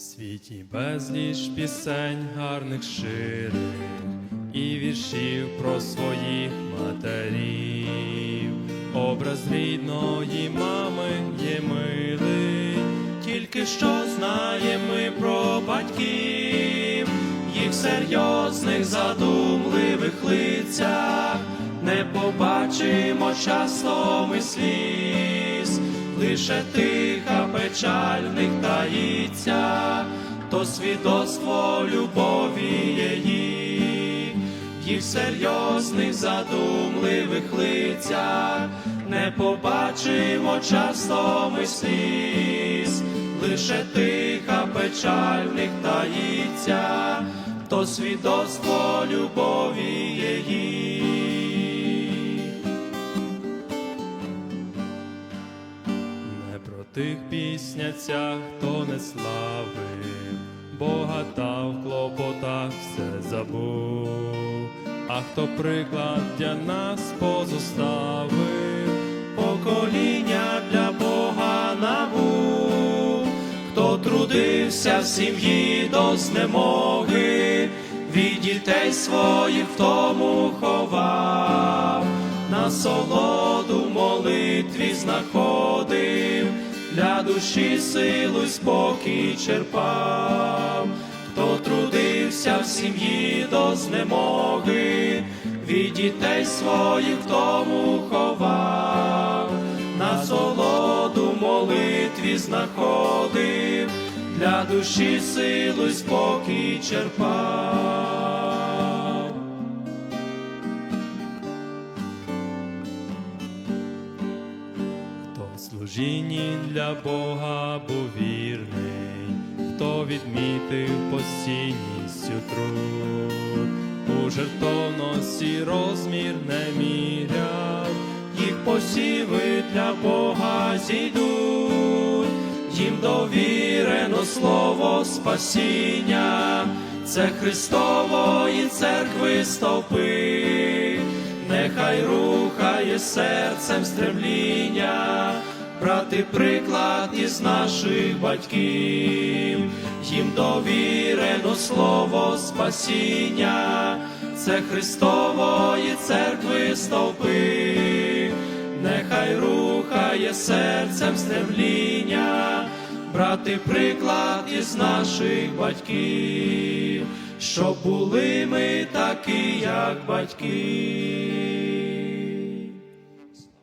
світі безліч пісень гарних ширих і віршів про своїх матерів. Образ рідної мами є милий, тільки що знаємо ми про батьків, їх серйозних задумливих лицях не побачимо часто ми сліз, лише тиха печаль в них таїться, то свідоцтво любові їх, в серйозних задумливих лицях не побачимо часто ми сліз, лише тиха печаль в них таїться, то свідоцтво любові є тих пісняцях, хто не славив, Бога та в клопотах все забув, а хто приклад для нас позоставив, покоління для Бога набув, хто трудився в сім'ї до знемоги, від дітей своїх в тому ховав, насолоду в молитві знаходив, душі силу спокій черпав, хто трудився в сім'ї до знемоги, від дітей своїх тому ховав, насолоду в молитві знаходив, для душі силу спокій черпав. Служінні для Бога був вірний, хто відмітив постійністю труд, у жертовності розмір не міряв, їх посіви для Бога зійдуть, їм довірено слово спасіння, це Христової церкви стовпи. Нехай рухає серцем стремління, брати приклад із наших батьків, їм довірено слово спасіння, це Христової церкви стовпи, нехай рухає серцем стремління, брати приклад із наших батьків, щоб були ми такі, як батьки.